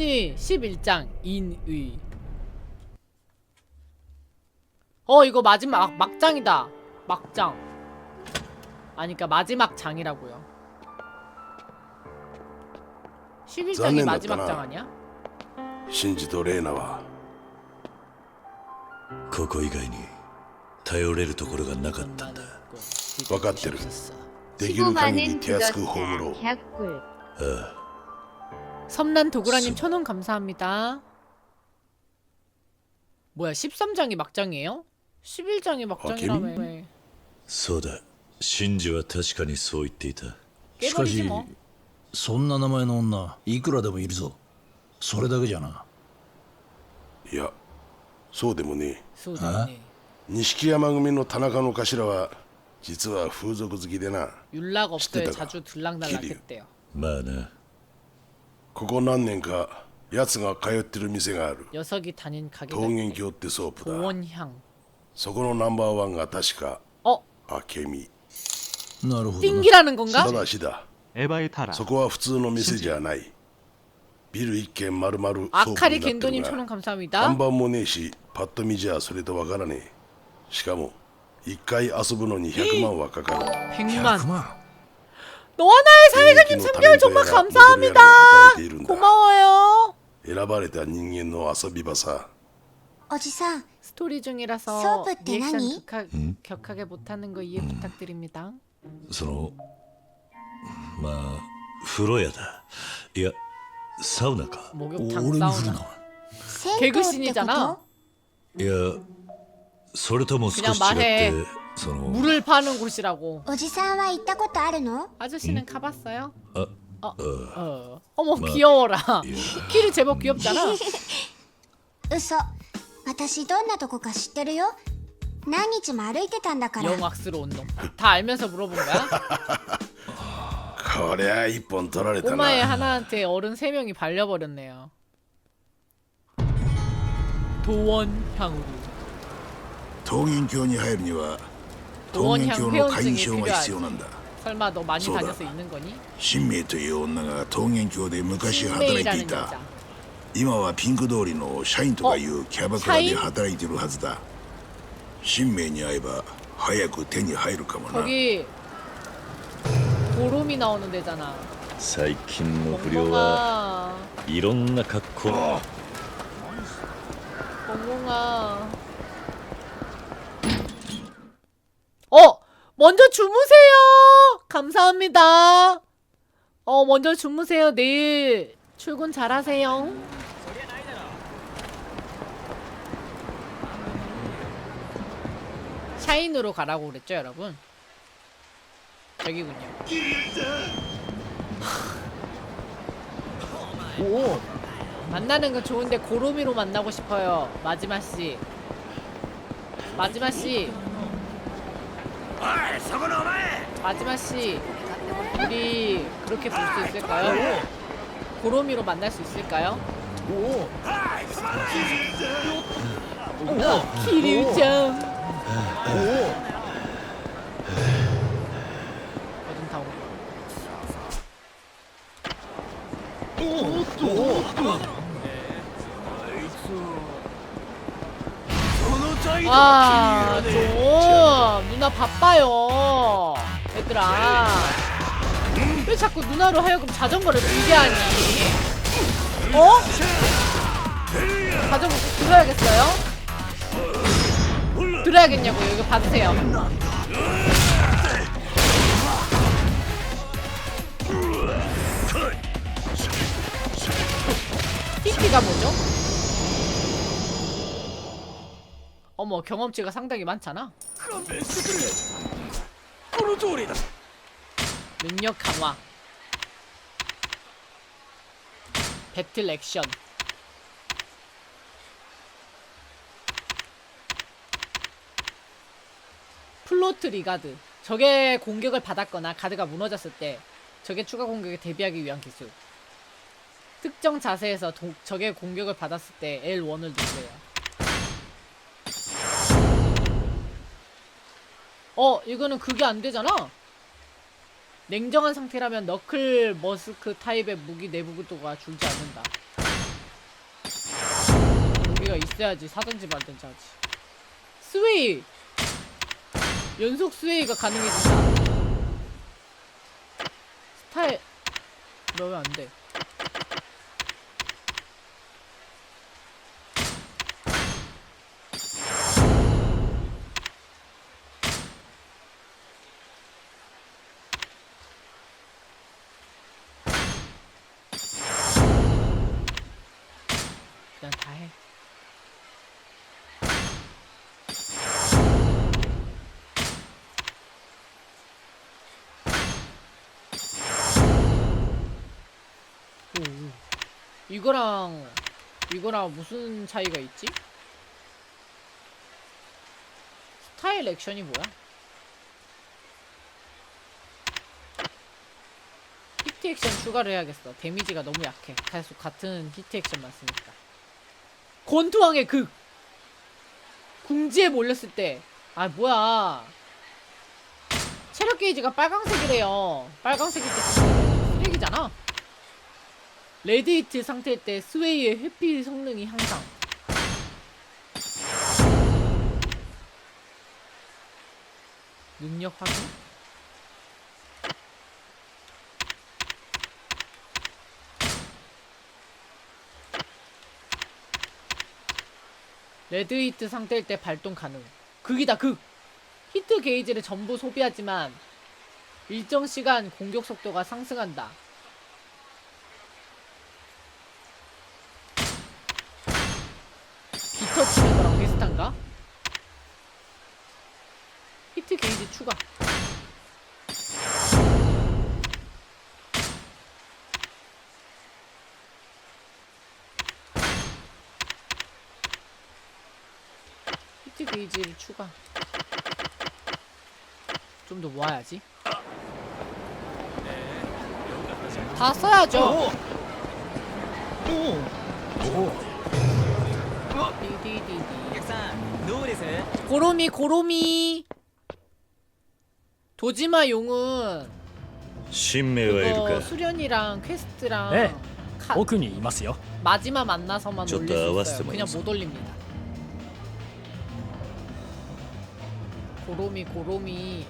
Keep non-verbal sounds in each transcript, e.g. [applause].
신의 11장 인의 어 이거 마지막 막장이다 막장 아니 그니까 마지막 장이라고요 11장이残念だった 마지막 な 장 아니야? シンジとレイナはここ以外に頼れるところがなかったんだ分かってるできる限り 15반은 手厚く葬ろう 들었다. 갸꿀. 섬난 도구라님 수- 천원 감사합니다 뭐야 13장이 막장이에요? 11장이 막장이라며 왜 そうだシンジは確かにそう言っていたしか 깨버리지 し 뭐 そんな名前の女いくらでもいるぞそれだけじゃないやそうでもねえ 소장님 錦山組の田中の頭は実は風俗好きでな 윤락 없어요 시대다가 자주 들락날락했대요 まあな ここ何年か奴が通ってる店がある 녀석이 다닌 가게가 桃源 있대 郷ってソープだ 도원향 そこのナンバーワンが確か 어? 明美なるほどな 띵기라는 건가? ただしだ 에바의 타라 そこは普通の店じゃないビル一軒丸々ソープ 아카리 になって 겐도님 る 천원 が 감사합니다 看板もねえしパッと見じゃそれとわからねえしかも一回遊ぶのに100万はかかる 100만 100万 너와 나의 사이가님 인기노 3개월 정말 타렌토에가 감사합니다 모델やら働いているんだ 고마워요 選ばれた人間の遊び場さおじさん 스토리 중이라서 서브 때 리액션 나니? 격하, 격하게 못하는 거 이해 부탁드립니다 そのまあ風呂屋だいやサウナか 목욕탕 俺に振る 사우나 な銭湯ってこ 개그신이잖아 といやそれとも少し 그냥 違っ 말해 て その 물을 파는 곳이라고 おじさんは行ったことあるの 아저씨는 가봤어요? あ 어, あ 어. 어머 뭐, 귀여워라 예. 키를 제법 귀엽잖아 [laughs] 嘘私どんなとこか知ってるよ何日も歩いてたんだから 영악스러운 놈 다 알면서 물어본 거야? [laughs] こりゃ一本取られた 꼬마애 な 하나한테 어른 세명이 발려버렸네요 도원향으로 桃源郷に入るには 桃 도원향 源郷の会員 회원증이 証が 필요하지 必要なんだ 설마 너 많이 쏘다. 다녀서 있는 거니? 新明という女が桃源郷で昔働いてい 신메이라는 た 여자 今はピンク通りの社員とかいうキャバクラで働いてるはずだ新明に会えば早く手に入るかもな 거기 도롬이 나오는 데잖아 最近の不良は 멍멍아 いろんな格好 멍멍아 어! 먼저 주무세요! 감사합니다. 어 먼저 주무세요. 내일 출근 잘하세요. 샤인으로 가라고 그랬죠 여러분? 저기군요. 오. 만나는 건 좋은데 고로미로 만나고 싶어요 마지막 씨. 마지막 씨 마지막 씨 우리 그렇게 볼 수 있을까요? 고로미로 만날 수 있을까요? 오 키류장 어둠 타오 아, 좀 누나 바빠요. 얘들아. 왜 자꾸 누나로 하여금 자전거를 들게 하니? 어? 자전거 들어야겠어요? 들어야겠냐고요. 이거 받으세요. TP가 뭐죠? 어머 경험치가 상당히 많잖아. 능력 강화. 배틀 액션. 플로트 리가드. 적의 공격을 받았거나 가드가 무너졌을 때 적의 추가 공격에 대비하기 위한 기술. 특정 자세에서 도- 적의 공격을 받았을 때 L1을 누르세요. 어 이거는 그게 안 되잖아. 냉정한 상태라면 너클 머스크 타입의 무기 내부구도가 줄지 않는다. 무기가 있어야지 사든지 말든지 하지. 스웨이! 연속 스웨이가 가능해진다 스타일 그러면 안돼. 이거랑 이거랑 무슨 차이가 있지? 스타일 액션이 뭐야? 히트 액션 추가를 해야겠어. 데미지가 너무 약해. 계속 같은 히트 액션만 쓰니까. 권투왕의 극! 궁지에 몰렸을 때. 아, 뭐야. 체력 게이지가 빨강색이래요. 빨강색일 때 쓰레기잖아. 레드 히트 상태일 때 스웨이의 회피 성능이 향상. 능력 확인? 레드 히트 상태일 때 발동 가능. 극이다 극. 히트 게이지를 전부 소비하지만 일정 시간 공격 속도가 상승한다. 히트 게이지를 추가. 좀 더 모아야지. 다 써야죠. 디디디디. お客さんどうです 고로미 고로미. 도지마 용은 新名はいる 그거 か 수련이랑 퀘스트랑 네. 카, 奥にいますよ 마지막 만나서만 저 올릴 수 나왔으면 있어요. 그냥 해서. 못 올립니다. 고로미 고로미.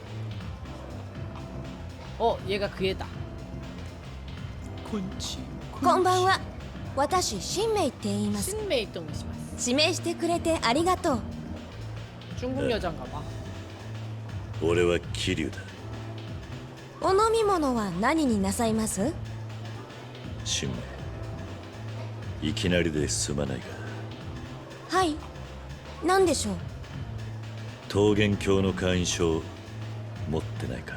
어 얘가 그 애다. 곤치. こんばんは私新名って言います 신메이트 모시마스. 指名してくれてありがとう 중국 네. 여잔가 봐. 俺は桐生だお飲み物は何になさいます新名いきなりですまないがはい何でしょう 桃源郷の会員証持ってないか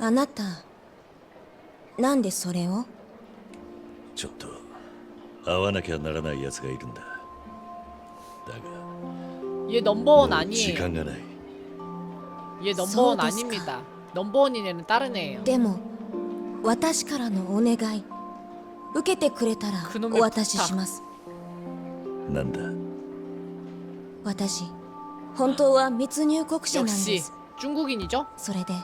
あなたなんでそれをちょっと会わなきゃならない奴がいるんだだが 얘 넘버원 もう時 아니에요. 間がない 얘 넘버원そうですか 아닙니다. 넘버원인 애는 다른 애예요. でも私からのお願い受けてくれたらくのめお渡ししますなんだ私 本当は密入国者なんで 역시 す 중국인이죠? それで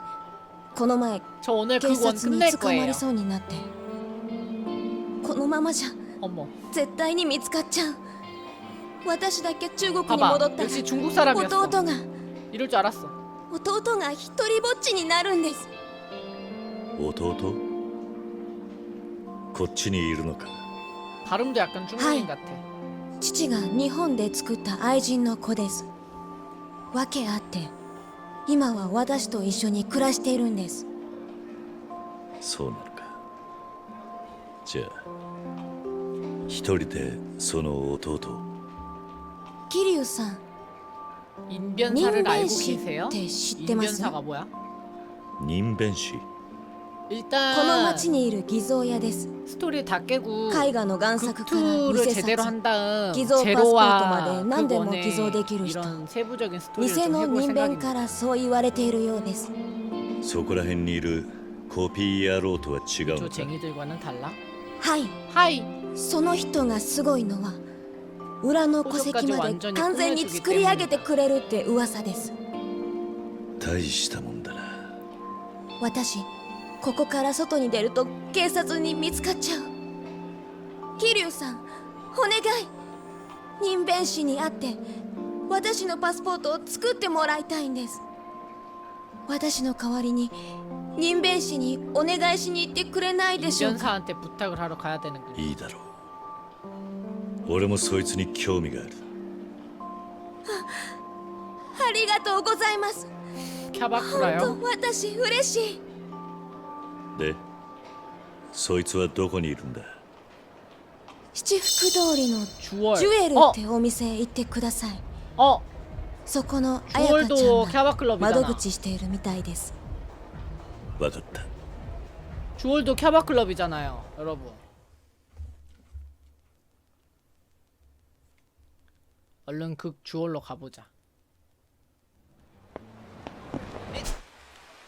この前 저 오늘 警 그 원 察に 끝낼 捕ま 거예요. りそうになってこのままじゃ 어머. 絶対に見つかっちゃう私だけ中国に 봐봐. 戻ったら 역시 중국 사람이었어. 弟が 이럴 줄 알았어. 弟が一人ぼっちになるんです弟こっちにいるのか 발음도 약간 중국인 같아. 父が日本で作った愛人の子です 訳あって今は私と一緒に暮らしているんですそうなのかじゃあ一人でその弟を桐生さん 인변사를 알고 민변씨 계세요? 때 시대마스? 인변사가 뭐야? 任弁士 일단 この町にいる偽造屋です 스토리 다 깨고 絵画の贋作から 극투를 偽 제대로 札 한 다음 기zo 제로와 파스포르트まで何でも 그원의 偽造できる人 이런 세부적인 스토리를 偽 좀 の 해볼 人弁か 생각입니다. らそう言われているようですそこら辺にいるコピー野郎とは違う 저 のか 쟁이들과는 달라? はい 하이 その人がすごいのは裏の戸籍まで完全に作り上げてくれるって噂です大したもんだな私 ここから外に出ると警察に見つかっちゃう桐生さんお願い 任弁士に会って私のパスポートを作ってもらいたいんです私の代わりに任弁士にお願いしに行ってくれないでしょうか 이전사한테 부탁을 하러 가야 되는 거. いいだろう俺もそいつに興味があるありがとうございます 캬바쿠라요. 本当私嬉しい でそいつはどこにいるんだ七福通りの 주월. ジュエル 어, ってお店へ行ってください 어, そこの彩香ちゃ 주월도 んが 캬바클럽이잖아. 窓口しているみたいですわかった 주월도 캬바클럽이잖아요, 여러분. 얼른 극 주월로 가보자.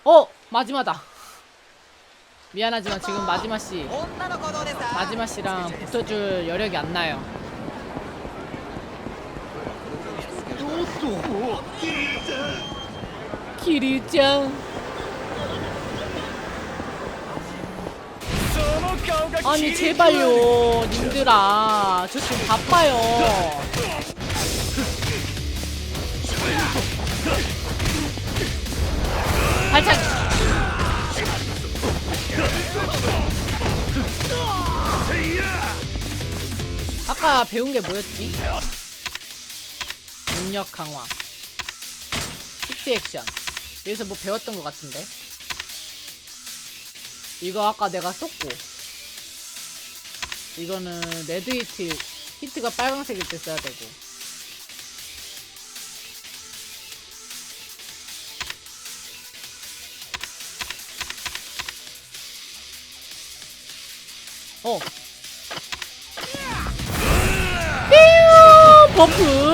어, 마지막다. 미안하지만 지금 마지막 씨, 마지막 씨랑 붙어줄 여력이 안 나요. 키리짱. 아니 제발요 님들아 저 지금 바빠요 발차기 아까 배운 게 뭐였지? 능력 강화. 히트 액션. 여기서 뭐 배웠던 것 같은데? 이거 아까 내가 썼고. 이거는 레드 히트 히트가 빨간색일 때 써야 되고 어. 삐용! 버프.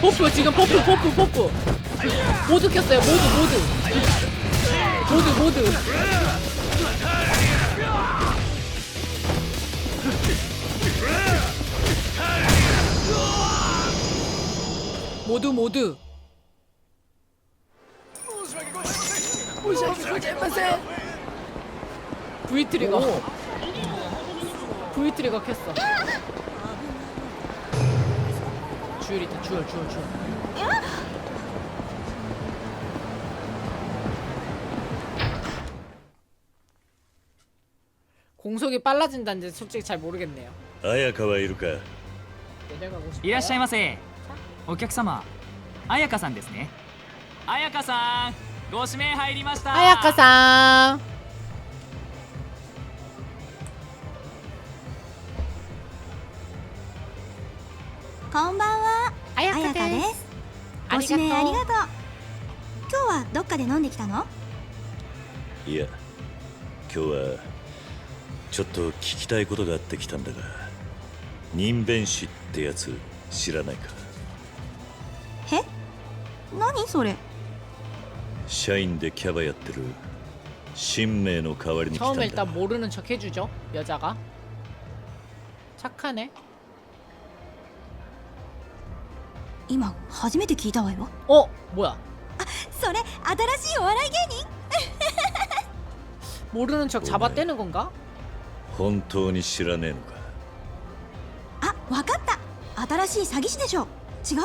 버프 지금 버프 버프 버프. 모두 켰어요 모두 모두. 모두 모두. 모두 모두 V 트리거 [laughs] V 트리거 켰어 주얼 있다 주얼 주얼 주얼 공속이 빨라진다는지 솔직히 잘 모르겠네요 綾香はいるか 내려가고 싶어요? いらっしゃいませお客様彩香さんですね彩香さんご指名入りました 아야카상 ご指名ありがとう今日はどっかで飲んできたのいや今日はちょっと聞きたいことがあってきたんだが任弁士ってやつ知らないかえ何それ社員でキャバやってる新名の代わりに来た 처음에 んだ 일단 모르는 척 해주죠 여자가 착하네 今初めて聞いたわよ 어 뭐야 それ新しいお笑い芸人 모르는 [laughs] 척 잡아떼는 건가? 本当に知らねえのかあわかった新しい詐欺師でしょ違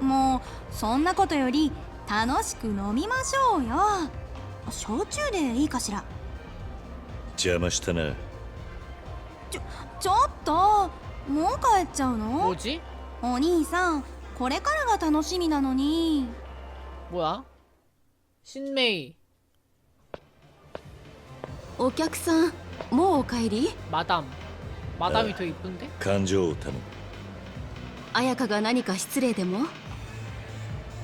うもうそんなことより楽しく飲みましょうよ焼酎でいいかしら邪魔したなちょっともう帰っちゃうの 뭐지? お兄さんこれからが楽しみなのに 뭐야? 신메이 お客さんもうお帰り 마담 마담이 에. 더 이쁜데? 感情を頼む彩香が何か失礼でも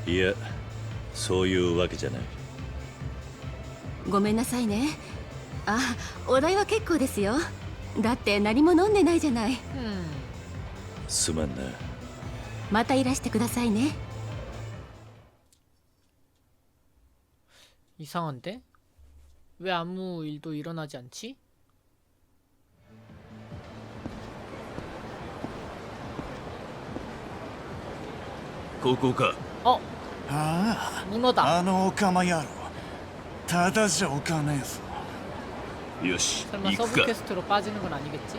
いやそういうわけじゃないごめんなさいねあお代は結構ですよだって何も飲んでないじゃない 음 すまんな またいらしてくださいね 이상한데? 왜 아무 일도 일어나지 않지? ここか 어 あ 문어다 ああのオカマ野郎ただじゃおかねえぞよし 설마 行く 서브 か 퀘스트로 빠지는 건 아니겠지?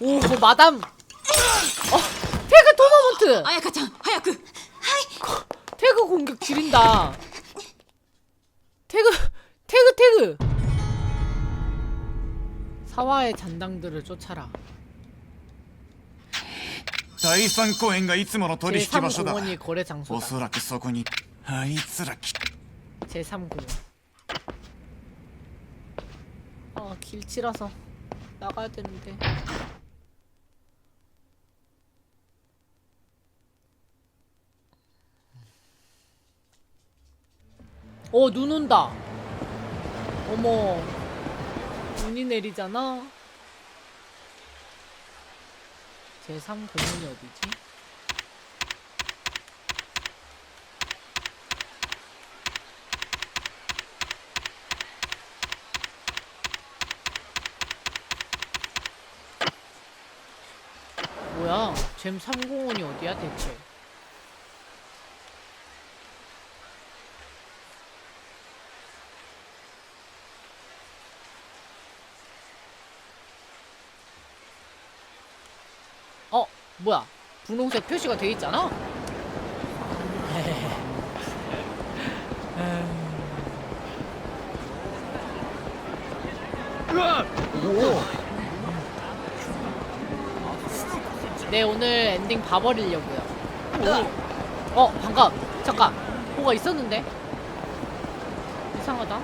오, 뭐 마담. 어, 태그 토너먼트. 彩香ちゃん早く 태그 공격 지린다. 태그, 태그, 태그. 사화의 잔당들을 쫓아라. 第三公園がいつもの取引場所だ 제3공원이 거래 장소다. おそらくそこにあいつら来 제3공원. 아, 길치라서 나가야 되는데. 어, 눈 온다. 어머. 눈이 내리잖아. 제3 공원이 어디지? 뭐야? 잼 3공원이 어디야 대체? 어, 뭐야? 분홍색 표시가 돼 있잖아? 네 오늘 엔딩 봐버리려고요. 어 반갑. 잠깐. 뭐가 있었는데? 이상하다.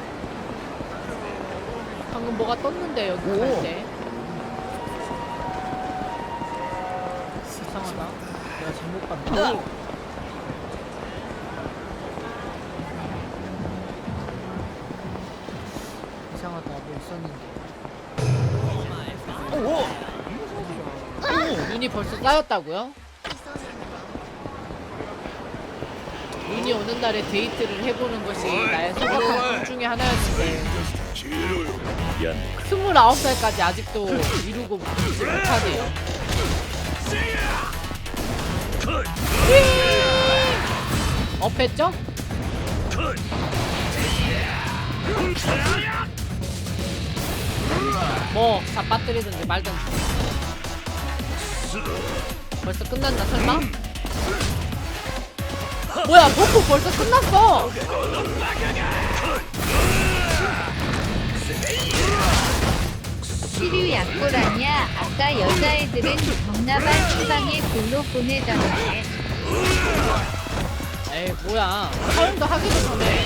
방금 뭐가 떴는데 여기 갈 때. 이상하다. 내가 잘못 봤나? 벌써 까였다고요? 눈이 오는 날에 데이트를 해보는 것이 나의 소박한 꿈 중에 하나였는데 29살까지 아직도 이루고 있지 못하네요 업했죠? 뭐 자빠뜨리든지 말든지 벌써 끝났나 설마? 뭐야 버프 벌써 끝났어! 시류 약골아냐 아까 여자애들은 경나반 수방에 골로 보내던데. 에이 뭐야. 사용도 하기도 전에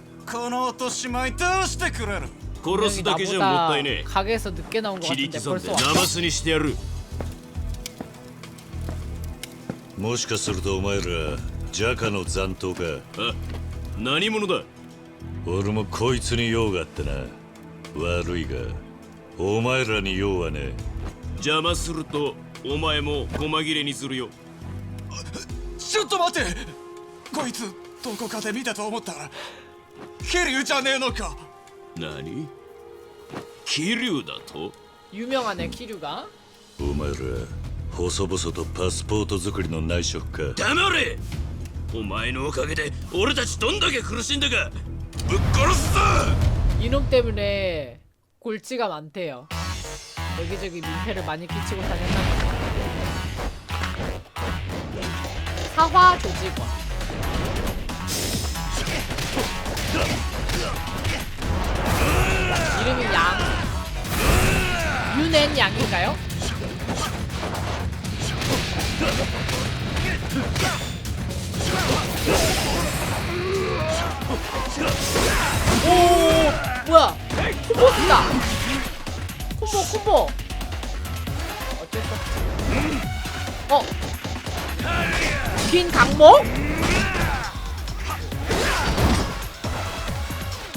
この落とし前どうしてくれる殺すだけじゃもったいね 가게에서 늦게 나온 것 え切り 같은데 刻んで 벌써 ナマ 왔어? スにしてやるもしかするとお前らジャカの残党かあ何者だ俺もこいつに用があってな悪いがお前らに用はね邪魔するとお前も細切れにするよちょっと待ってこいつどこかで見たと思った 飛竜じゃねえのか何気流だと 유명하네 키류가 お前ら細々とパスポート作りの内職か黙れお前のおかげで俺たちどんだけ苦しんだかぶっ殺すぞ 이놈 때문에 골치가 많대요 여기저기 민폐를 많이 끼치고 다녔나 봐요 사화 조직원 윤앤 양인가요? 오 뭐야 콤보 콤보 어쩔 수 없지 어? 긴 강목?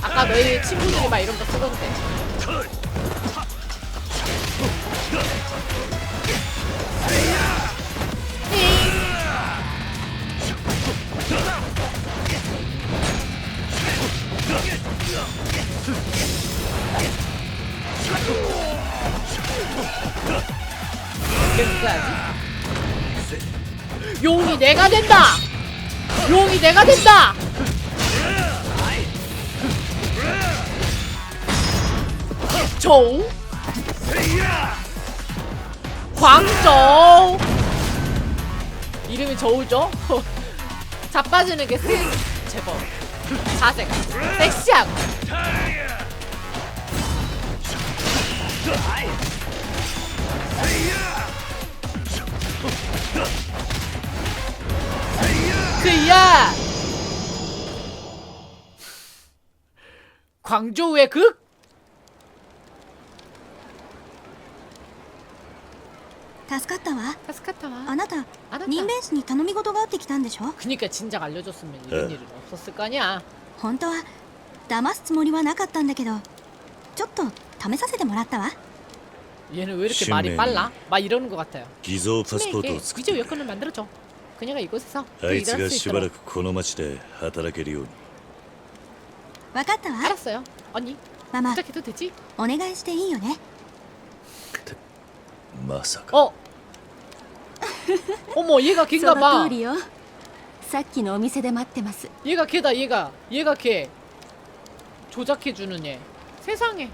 아까 너희 친구들이 막 이런 거 쓰던데 용이 내가 된다. 용이 내가 된다. 종 광종 이름이 저우죠? [laughs] 자빠지는 게 세, 제법. 자세가 섹시하고 야 광조의 극 助かったわ 타스카타와 あなたあなた任弁士に頼み事があってきたんでしょ 그니까 진작 알려줬으면 이런 에. 일은 없었을 거 아니야 本当は騙すつもりはなかったんだけどちょっと試させてもらったわ 얘는 왜 이렇게 말이 신메뉴. 빨라? 막 이러는 것 같아요 偽造パスポート 신에게 を作っ 위조 여권을 만들어줘 그녀가 이곳에서 あいつ 일할 が 수 しばら 있도록 くこの町で働けるように分かったわ 알았어요 언니 ママ 부탁해도 되지? お願いしていいよねまさか 어 [laughs] 어머 얘가 걔인가 봐 よさっきのお店で待ってます 얘가 걔다 얘가 얘가 걔 조작해주는 얘 세상에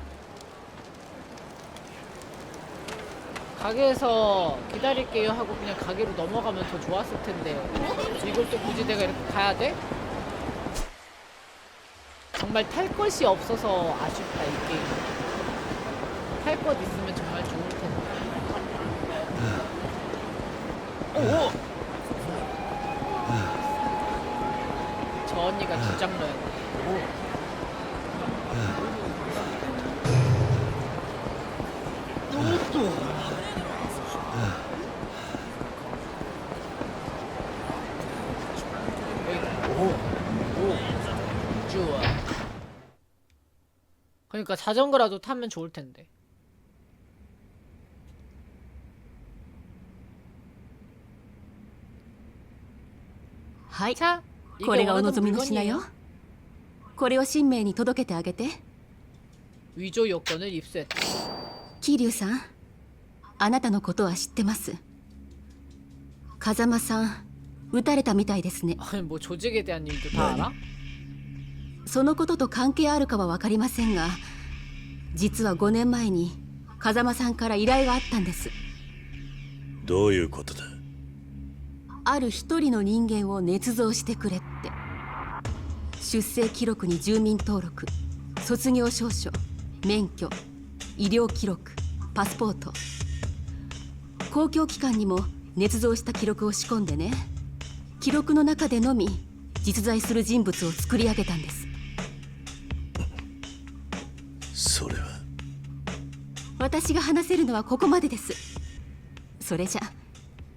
가게에서 기다릴게요 하고 그냥 가게로 넘어가면 더 좋았을 텐데 이걸 또 굳이 내가 이렇게 가야 돼? 정말 탈 것이 없어서 아쉽다 이 게임 탈 것 있으면 정말 좋을 텐데 오! 저 언니가 주장러였네 그러니까 자전거라도 타면 좋을 텐데. はい 자, 이게 これがお 원하던 望みの品よ 물건이에요. これを新名に届けてあげて 위조 요건을 입수했다. 桐生さんあなたのことは知ってます風間さん撃たれたみたいですね 아니 뭐 조직에 대한 일도 다 알아? そのことと関係あるかは分かりませんが実は5年前に風間さんから依頼があったんです。どういうことだ？ある一人の人間を捏造してくれって。出生記録に住民登録卒業証書免許医療記録パスポート。公共機関にも捏造した記録を仕込んでね。記録の中でのみ実在する人物を作り上げたんです私が話せるのはここまでですそれじゃ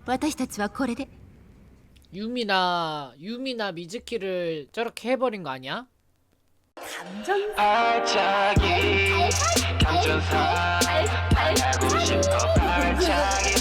私たちはこれで유미나 유미나 미즈키를 저렇게 해버린 거 아니 야? 감전 알차기 감전사알차기